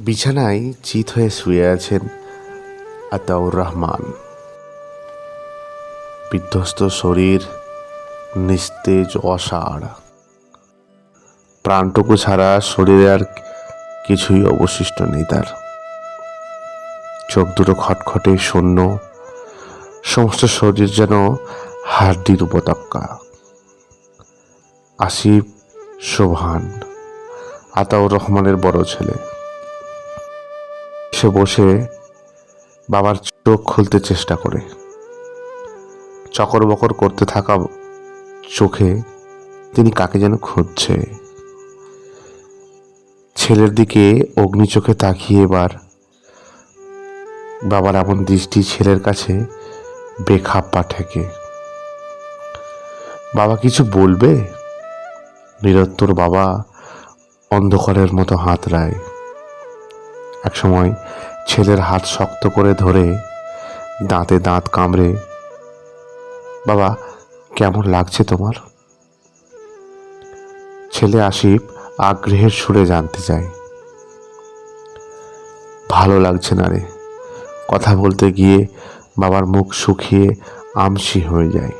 বিছানায় চিত হয়ে শুয়ে আছেন আতাউর রহমান। বিধ্বস্ত শরীর, নিস্তেজ, অসাড়। প্রাণটুকু ছাড়া শরীরে আর কিছুই অবশিষ্ট নেই তার। চোখ দুটো খটখটে শূন্য। সমস্ত শরীর যেন হাড্ডির উপত্যকা। আসিফ শোভান, আতাউর রহমানের বড় ছেলে। সে বসে বাবার চোখ খুলতে চেষ্টা করে। চকর বকর করতে থাকা চোখে তিনি কাকে যেন খুঁজছে। ছেলের দিকে অগ্নি চোখে তাকিয়ে এবার বাবার এমন দৃষ্টি ছেলের কাছে বেখাপ্পা ঠেকে বাবা কিছু বলবে? নিরত্তর বাবা অন্ধকারের মতো হাত রায় একসময় ছেলের হাত শক্ত করে ধরে দাঁতে দাঁত কামড়ে, বাবা, কেমন লাগছে তোমার? ছেলে আসিফ আগ্রহের সুরে জানতে চায়। ভালো লাগছে না রে। কথা বলতে গিয়ে বাবার মুখ শুকিয়ে আমসি হয়ে যায়।